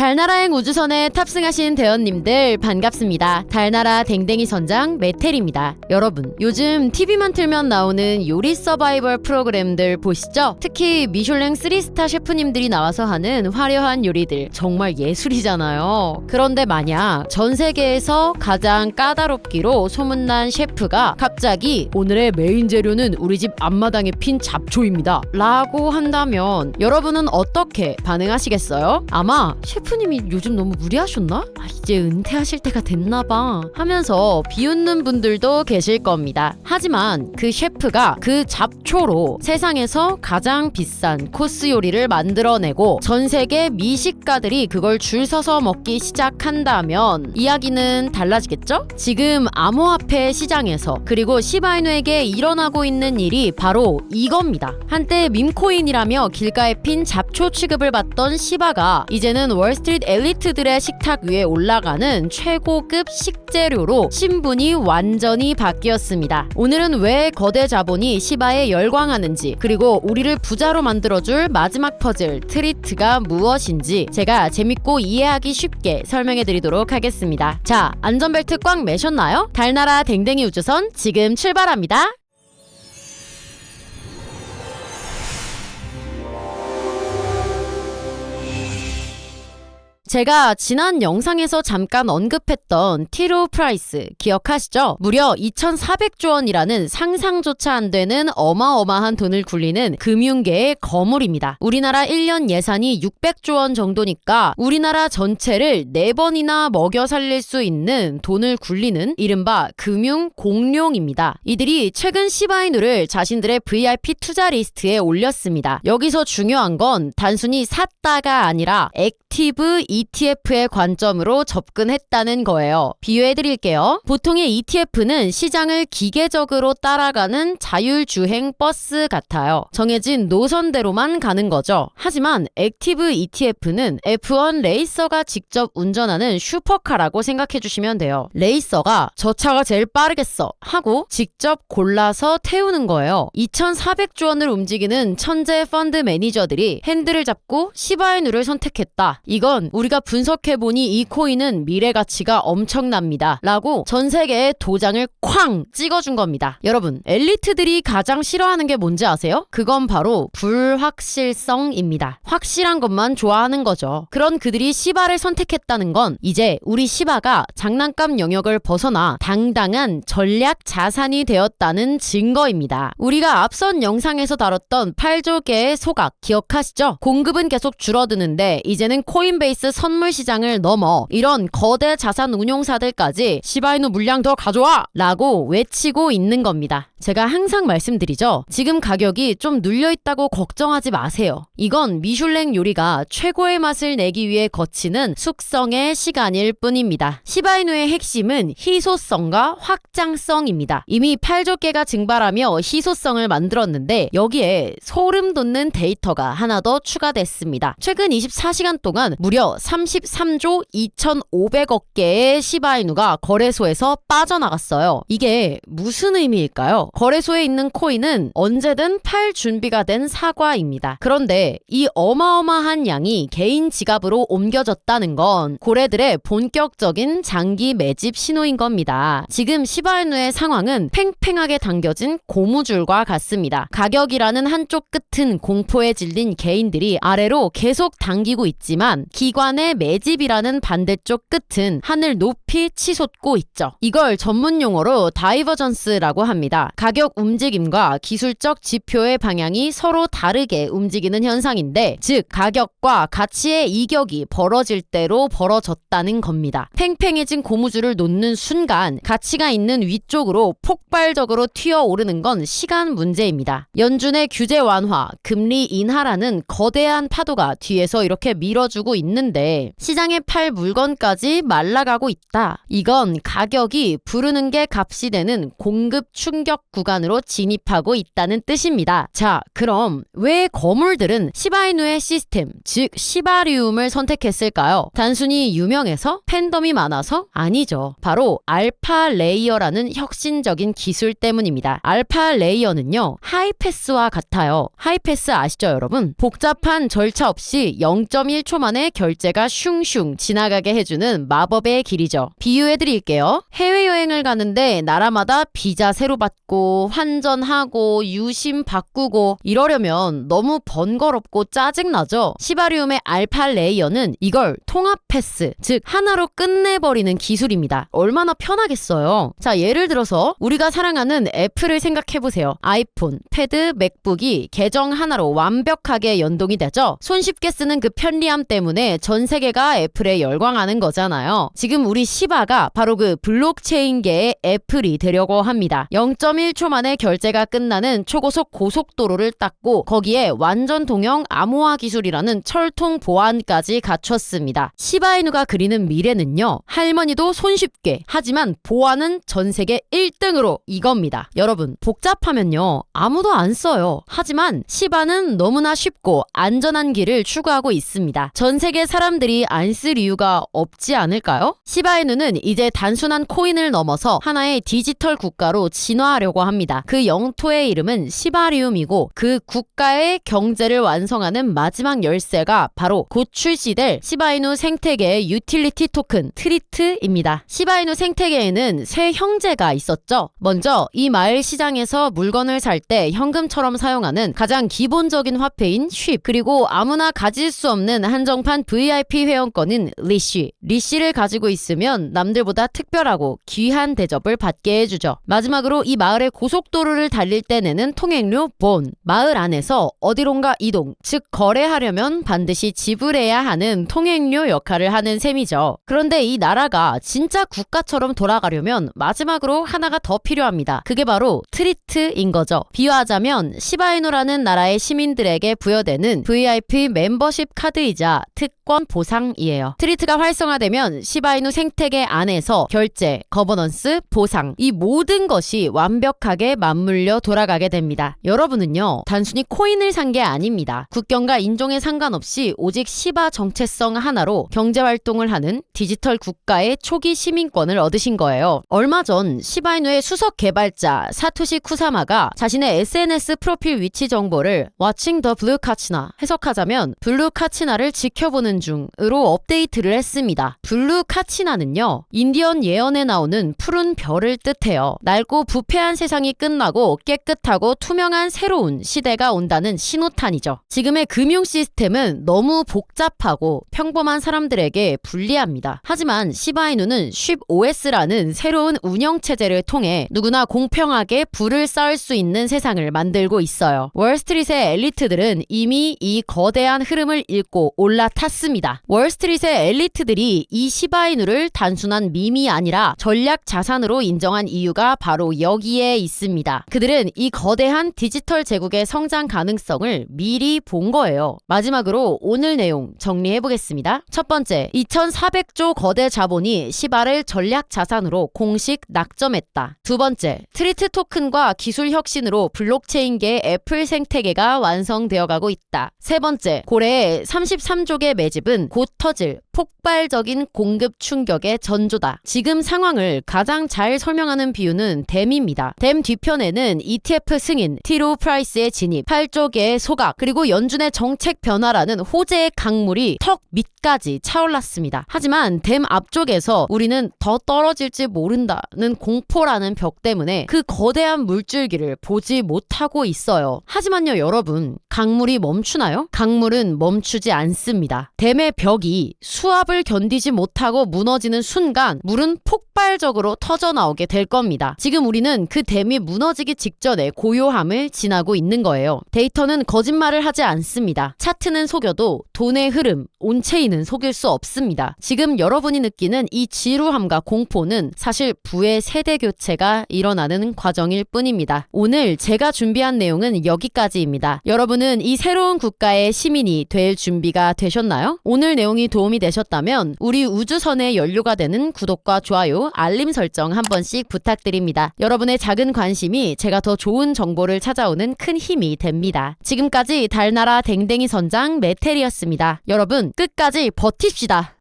달나라행 우주선에 탑승하신 대원님들 반갑습니다. 달나라 댕댕이 선장 메텔입니다. 여러분, 요즘 TV만 틀면 나오는 요리 서바이벌 프로그램들 보시죠? 특히 미슐랭 3스타 셰프님들이 나와서 하는 화려한 요리들 정말 예술이잖아요. 그런데 만약 전 세계에서 가장 까다롭기로 소문난 셰프가 갑자기 오늘의 메인 재료는 우리 집 앞마당에 핀 잡초입니다. 라고 한다면 여러분은 어떻게 반응하시겠어요? 아마 셰프 님이 요즘 너무 무리하셨나? 아, 이제 은퇴하실 때가 됐나봐 하면서 비웃는 분들도 계실 겁니다. 하지만 그 셰프가 그 잡초로 세상에서 가장 비싼 코스 요리를 만들어내고 전 세계 미식가들이 그걸 줄 서서 먹기 시작한다면 이야기는 달라지겠죠? 지금 암호화폐 시장에서 그리고 시바이누에게 일어나고 있는 일이 바로 이겁니다. 한때 밈코인이라며 길가에 핀 잡초 취급을 받던 시바가 이제는 월 스트리트 엘리트들의 식탁 위에 올라가는 최고급 식재료로 신분이 완전히 바뀌었습니다. 오늘은 왜 거대 자본이 시바에 열광하는지 그리고 우리를 부자로 만들어줄 마지막 퍼즐 트리트가 무엇인지 제가 재밌고 이해하기 쉽게 설명해 드리도록 하겠습니다. 자, 안전벨트 꽉 매셨나요? 달나라 댕댕이 우주선 지금 출발합니다. 제가 지난 영상에서 잠깐 언급했던 티로 프라이스 기억하시죠? 무려 2,400조 원이라는 상상조차 안 되는 어마어마한 돈을 굴리는 금융계의 거물입니다. 우리나라 1년 예산이 600조 원 정도니까 우리나라 전체를 4번이나 먹여 살릴 수 있는 돈을 굴리는 이른바 금융 공룡입니다. 이들이 최근 시바이누를 자신들의 VIP 투자 리스트에 올렸습니다. 여기서 중요한 건 단순히 샀다가 아니라 액티브 ETF의 관점으로 접근했다는 거예요. 비유해 드릴게요. 보통의 ETF는 시장을 기계적으로 따라가는 자율주행 버스 같아요. 정해진 노선대로만 가는 거죠. 하지만 액티브 ETF는 F1 레이서가 직접 운전하는 슈퍼카라고 생각해 주시면 돼요. 레이서가 저 차가 제일 빠르겠어 하고 직접 골라서 태우는 거예요. 2,400조 원을 움직이는 천재 펀드 매니저들이 핸들을 잡고 시바이누를 선택했다. 이건 우리 가 분석해보니 이 코인은 미래 가치가 엄청납니다. 라고 전 세계에 도장을 쾅 찍어준 겁니다. 여러분, 엘리트들이 가장 싫어하는 게 뭔지 아세요? 그건 바로 불확실성입니다. 확실한 것만 좋아하는 거죠. 그런 그들이 시바를 선택했다는 건 이제 우리 시바가 장난감 영역을 벗어나 당당한 전략 자산이 되었다는 증거입니다. 우리가 앞선 영상에서 다뤘던 8조 개의 소각 기억하시죠? 공급은 계속 줄어드는데 이제는 코인베이스 선물 시장을 넘어 이런 거대 자산 운용사들까지 시바이누 물량 더 가져와! 라고 외치고 있는 겁니다. 제가 항상 말씀드리죠. 지금 가격이 좀 눌려있다고 걱정하지 마세요. 이건 미슐랭 요리가 최고의 맛을 내기 위해 거치는 숙성의 시간일 뿐입니다. 시바이누의 핵심은 희소성과 확장성입니다. 이미 8조개가 증발하며 희소성을 만들었는데 여기에 소름 돋는 데이터가 하나 더 추가됐습니다. 최근 24시간 동안 무려 33조 2,500억 개의 시바이누가 거래소에서 빠져나갔어요. 이게 무슨 의미일까요? 거래소에 있는 코인은 언제든 팔 준비가 된 사과입니다. 그런데 이 어마어마한 양이 개인 지갑으로 옮겨졌다는 건 고래들의 본격적인 장기 매집 신호인 겁니다. 지금 시바이누의 상황은 팽팽하게 당겨진 고무줄과 같습니다. 가격이라는 한쪽 끝은 공포에 질린 개인들이 아래로 계속 당기고 있지만 기관의 매집이라는 반대쪽 끝은 하늘 높이 치솟고 있죠. 이걸 전문 용어로 다이버전스라고 합니다. 가격 움직임과 기술적 지표의 방향이 서로 다르게 움직이는 현상인데, 즉, 가격과 가치의 이격이 벌어질 대로 벌어졌다는 겁니다. 팽팽해진 고무줄을 놓는 순간 가치가 있는 위쪽으로 폭발적으로 튀어 오르는 건 시간 문제입니다. 연준의 규제 완화, 금리 인하라는 거대한 파도가 뒤에서 이렇게 밀어주고 있는데, 시장에 팔 물건까지 말라가고 있다. 이건 가격이 부르는 게 값이 되는 공급 충격 구간으로 진입하고 있다는 뜻입니다. 자, 그럼 왜 거물들은 시바이누의 시스템, 즉 시바리움을 선택했을까요? 단순히 유명해서 팬덤이 많아서 아니죠. 바로 알파 레이어라는 혁신적인 기술 때문입니다. 알파 레이어는요, 하이패스와 같아요. 하이패스 아시죠, 여러분? 복잡한 절차 없이 0.1초 만에 결제 결제가 슝슝 지나가게 해주는 마법의 길이죠. 비유해 드릴게요. 해외여행을 가는데 나라마다 비자 새로 받고 환전하고 유심 바꾸고 이러려면 너무 번거롭고 짜증나죠. 시바리움의 알파 레이어는 이걸 통합 패스, 즉 하나로 끝내버리는 기술입니다. 얼마나 편하겠어요. 자, 예를 들어서 우리가 사랑하는 애플을 생각해 보세요. 아이폰, 패드, 맥북이 계정 하나로 완벽하게 연동이 되죠. 손쉽게 쓰는 그 편리함 때문에 전 세계가 애플에 열광하는 거잖아요. 지금 우리 시바가 바로 그 블록체인계의 애플이 되려고 합니다. 0.1초 만에 결제가 끝나는 초고속 고속도로를 닦고 거기에 완전 동형 암호화 기술이라는 철통 보안까지 갖췄습니다. 시바이누가 그리는 미래는요. 할머니도 손쉽게 하지만 보안은 전 세계 1등으로 이겁니다. 여러분 복잡하면요. 아무도 안 써요. 하지만 시바는 너무나 쉽고 안전한 길을 추구하고 있습니다. 전 세계 사람 들이 안 쓸 이유가 없지 않을까요? 시바이누는 이제 단순한 코인을 넘어서 하나의 디지털 국가로 진화하려고 합니다. 그 영토의 이름은 시바리움이고 그 국가의 경제를 완성하는 마지막 열쇠가 바로 곧 출시될 시바이누 생태계의 유틸리티 토큰 트리트입니다. 시바이누 생태계에는 세 형제가 있었죠. 먼저 이 마을 시장에서 물건을 살 때 현금처럼 사용하는 가장 기본적인 화폐인 쉽 그리고 아무나 가질 수 없는 한정판 VIP 회원권인 리쉬 리쉬를 가지고 있으면 남들보다 특별하고 귀한 대접을 받게 해주죠. 마지막으로 이 마을의 고속도로를 달릴 때 내는 통행료 본 마을 안에서 어디론가 이동 즉 거래하려면 반드시 지불해야 하는 통행료 역할을 하는 셈이죠. 그런데 이 나라가 진짜 국가처럼 돌아가려면 마지막으로 하나가 더 필요합니다. 그게 바로 트리트인 거죠. 비유하자면 시바이누라는 나라의 시민들에게 부여되는 VIP 멤버십 카드이자 특권 보상이에요. 트리트가 활성화되면 시바이누 생태계 안에서 결제, 거버넌스, 보상 이 모든 것이 완벽하게 맞물려 돌아가게 됩니다. 여러분은요 단순히 코인을 산 게 아닙니다. 국경과 인종에 상관없이 오직 시바 정체성 하나로 경제 활동을 하는 디지털 국가의 초기 시민권을 얻으신 거예요. 얼마 전 시바이누의 수석 개발자 사토시 쿠사마가 자신의 SNS 프로필 위치 정보를 Watching the Blue Kachina 해석하자면 블루 카치나를 지켜보는 중 으로 업데이트를 했습니다. 블루 카치나는요 인디언 예언에 나오는 푸른 별을 뜻해요. 낡고 부패한 세상이 끝나고 깨끗하고 투명한 새로운 시대가 온다는 신호탄이죠. 지금의 금융 시스템은 너무 복잡하고 평범한 사람들에게 불리합니다. 하지만 시바이누는 쉽 OS라는 새로운 운영 체제를 통해 누구나 공평하게 부를 쌓을 수 있는 세상을 만들고 있어요. 월스트리트의 엘리트들은 이미 이 거대한 흐름을 읽고 올라탔습니다. 월스트리트의 엘리트들이 이 시바이누를 단순한 밈이 아니라 전략 자산으로 인정한 이유가 바로 여기에 있습니다. 그들은 이 거대한 디지털 제국의 성장 가능성을 미리 본 거예요. 마지막으로 오늘 내용 정리해 보겠습니다. 첫 번째, 2,400조 거대 자본이 시바를 전략 자산으로 공식 낙점했다. 두 번째, 트리트 토큰과 기술 혁신으로 블록체인계의 애플 생태계가 완성되어 가고 있다. 세 번째, 고래의 33조개 매집은 곧 터질 폭발적인 공급 충격의 전조다. 지금 상황을 가장 잘 설명하는 비유는 댐입니다. 댐 뒤편에는 ETF 승인, 티로 프라이스의 진입, 8조개의 소각, 그리고 연준의 정책 변화라는 호재의 강물이 턱 밑까지 차올랐습니다. 하지만 댐 앞쪽에서 우리는 더 떨어질지 모른다는 공포라는 벽 때문에 그 거대한 물줄기를 보지 못하고 있어요. 하지만요, 여러분, 강물이 멈추나요? 강물은 멈추지 않습니다. 댐의 벽이 수압을 견디지 못하고 무너지는 순간 물은 폭발적으로 터져 나오게 될 겁니다. 지금 우리는 그 댐이 무너지기 직전에 고요함을 지나고 있는 거예요. 데이터는 거짓말을 하지 않습니다. 차트는 속여도 돈의 흐름, 온체인은 속일 수 없습니다. 지금 여러분이 느끼는 이 지루함과 공포는 사실 부의 세대 교체가 일어나는 과정일 뿐입니다. 오늘 제가 준비한 내용은 여기까지입니다. 여러분은 이 새로운 국가의 시민이 될 준비가 되셨나요? 오늘 내용이 도움이 되셨다면 우리 우주선의 연료가 되는 구독과 좋아요, 알림 설정 한 번씩 부탁드립니다. 여러분의 작은 관심이 제가 더 좋은 정보를 찾아오는 큰 힘이 됩니다. 지금까지 달나라 댕댕이 선장 메텔이었습니다. 여러분 끝까지 버팁시다.